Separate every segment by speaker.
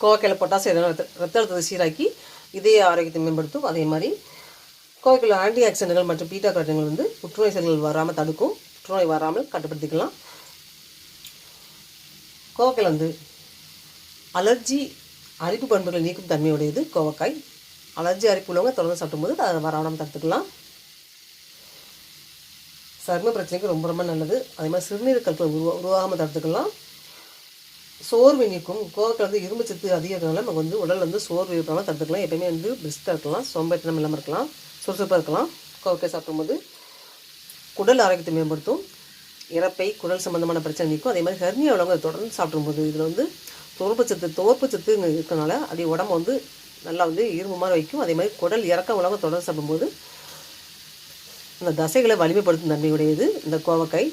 Speaker 1: கோவக்காயில் potassium இதெல்லாம் ரத்த ரத்த அழுத்தத்தை சீராக்கி இதய ஆரோக்கியத்தை மேம்படுத்தும். அதே மாதிரி கோவக்காயில் ஆன்டி ஆக்சிடென்ட்கள் மற்றும் பீட்டா கட்டங்கள் வந்து புற்றுநோய் செல்கள் வராமல் தடுக்கும். புற்றுநோய் வராமல் கட்டுப்படுத்திக்கலாம். கோவக்காயில் வந்து அலர்ஜி அரிப்பு பண்புகளை நீக்கும் தன்மையுடையது கோவக்காய். அலர்ஜி அரிப்பு உள்ளவங்க தொடர்ந்து சாப்பிடும்போது அதை வராமல் தடுத்துக்கலாம். சர்ம பிரச்சனைக்கு ரொம்ப ரொம்ப நல்லது. அதே மாதிரி சிறுநீர் கற்கள் உருவா உருவாகாமல் தடுத்துக்கலாம். சோர்வு நீக்கும். கோவக்காய் வந்து இரும்பு சத்து அதிகம் நமக்கு வந்து உடல் வந்து சோர்வு இருக்கலாம் தடுத்துக்கலாம். எப்பயுமே வந்து பிரிஸ்டாக இருக்கலாம். சோம்பேற்றனம் இல்லாமல் இருக்கலாம். சுறுசுறுப்பாக இருக்கலாம். கோவக்காய் சாப்பிடும்போது குடல் ஆரோக்கியத்தை மேம்படுத்தும். இறப்பை குடல் சம்பந்தமான பிரச்சனை நீக்கும். அதே மாதிரி ஹெர்னியா உள்ளவங்க தொடர்ந்து சாப்பிடும்போது இதில் வந்து துவர்ப்பு சத்து துவர்ப்பு சத்து இருக்கனால அது உடம்பு வந்து நல்லா வந்து இரும்பு மாதிரி வைக்கும். அதே மாதிரி குடல் இறக்க உள்ளவங்க தொடர்ந்து சாப்பிடும்போது இந்த தசைகளை வலிமைப்படுத்தும் தன்மையுடையது. இந்த கோவக்காய்.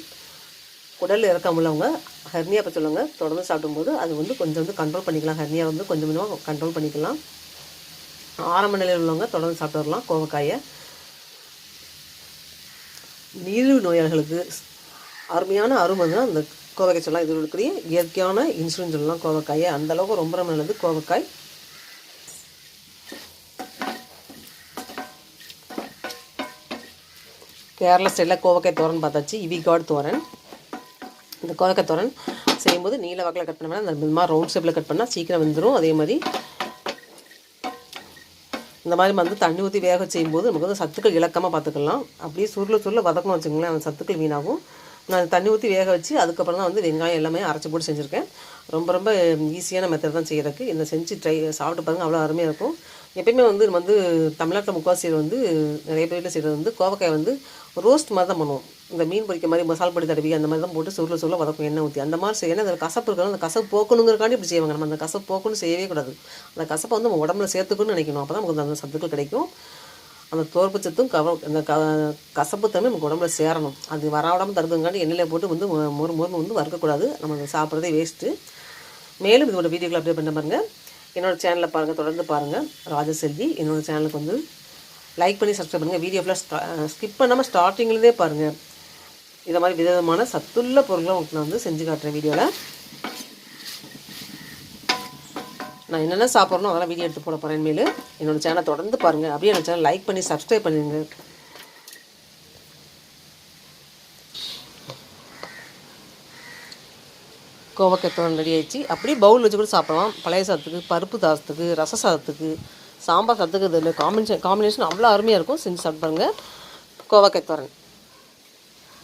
Speaker 1: உடல் இறக்கம் உள்ளவங்க ஹெர்னியா பற்றி உள்ளவங்க தொடர்ந்து சாப்பிடும்போது அது வந்து கொஞ்சம் வந்து கண்ட்ரோல் பண்ணிக்கலாம். ஹெர்னியா வந்து கொஞ்சம் கொஞ்சமாக கண்ட்ரோல் பண்ணிக்கலாம். ஆரம்ப நிலையில் உள்ளவங்க தொடர்ந்து சாப்பிட்டு வரலாம் கோவக்காயை. நீரிழிவு நோயாளிகளுக்கு அருமையான அருமை தான் இந்த கோவக்காய் சொல்லலாம் இதில் இருக்கிற இயற்கையான இன்சுலின் சொல்லலாம் கோவக்காயை. அந்த அளவுக்கு ரொம்ப ரொம்ப நல்லது கோவக்காய். கேரளா ஸ்டைலில் கோவக்காய் தோரன் பார்த்தாச்சு. Ivy gourd thoran. இந்த கோலக்கத்தோரன் செய்யும்போது நீல வாக்கில் கட் பண்ண அந்த மாதிரி ரவுண்ட் ஷேப்பில் கட் பண்ணால் சீக்கிரம் வந்துடும் அதே மாதிரி இந்த மாதிரி வந்து தண்ணி ஊற்றி வேக செய்யும்போது நமக்கு வந்து சத்துக்கள் இழக்காமல் பார்த்துக்கலாம் அப்படியே சுருள சுருள வதக்கணும் வச்சுக்கோங்களேன். அந்த சத்துக்கள் வீணாகும். நான் தண்ணி ஊற்றி வேக வச்சு அதுக்கப்புறம் தான் வந்து வெங்காயம் எல்லாமே அரைச்சி போட்டு செஞ்சுருக்கேன். ரொம்ப ரொம்ப ஈஸியான மெத்தட் தான் செய்கிறதுக்கு இந்த செஞ்சு ட்ரை சாப்பிட்டு பாருங்கள் அவ்வளோ அருமையாக இருக்கும். எப்பயுமே வந்து நம்ம வந்து தமிழ்நாட்டில் முக்கால்வாசி வந்து நிறைய பேர் வீட்டில் செய்கிறது வந்து கோவக்காய் வந்து ரோஸ்ட் மாதிரி தான் பண்ணுவோம். இந்த மீன் பொரிக்க மாதிரி மசால் பொடி தடவி அந்த மாதிரி தான் போட்டு சுருள சுருள வதக்கும் எண்ணெய் ஊற்றி அந்த மாதிரி செய்யணும். அதில் கசப்பு இருக்கணும் அந்த கசப்பு போக்கணுங்கிறக்காண்டி இப்படி செய்வாங்க. நம்ம அந்த கசப்பு போக்கணும்னு செய்யவே கூடாது. அந்த கசப்பை வந்து நம்ம உடம்புல சேர்த்துக்கணும்னு நினைக்கணும். அப்போ தான் நமக்கு அந்த சத்துக்கள் கிடைக்கும். அந்த தோற்பு சத்தும் கவ அந்த க கசப்பு தன்மை நமக்கு உடம்புல சேரணும். அது வராவிடாமல் தடுக்கிறதுக்காண்டி எண்ணெயில் போட்டு வந்து மொறு மொறு வந்து வறுக்கக்கூடாது. நம்ம சாப்பிட்றதே வேஸ்ட்டு மேலும் இதோட வீடியோக்களை அப்டேட் பண்ண பாருங்கள் என்னோடய சேனலில் பாருங்கள் தொடர்ந்து பாருங்கள் ராஜசெல்வி என்னோடய சேனலுக்கு வந்து லைக் பண்ணி சப்ஸ்கிரைப் பண்ணுங்கள் வீடியோ ஃபுல்லாக ஸ்கிப் பண்ணாமல் ஸ்டார்டிங்லேருந்தே பாருங்கள் இதை மாதிரி விதவிதமான சத்துள்ள பொருட்களை உங்களுக்கு நான் வந்து செஞ்சு காட்டுறேன் வீடியோவில் நான் என்னென்ன சாப்பிட்றனோ அதெல்லாம் வீடியோ எடுத்து போட போகிறேன் மேலே என்னோட சேனலை தொடர்ந்து பாருங்கள் அப்படியே என்னோடய சேனல் லைக் பண்ணி சப்ஸ்கிரைப் பண்ணிடுங்க கோவக்காய் ரெடி ஆயிடுச்சு. அப்படியே பவுல் வச்சு கூட சாப்பிடலாம். பழைய சாதத்துக்கு பருப்பு சாதத்துக்கு ரச சாதத்துக்கு சாம்பார் சாதத்துக்கு இதில் காம்பினேஷன் காம்பினேஷன் அவ்வளோ அருமையாக இருக்கும். செஞ்சு சாப்பிட்டு பாருங்க.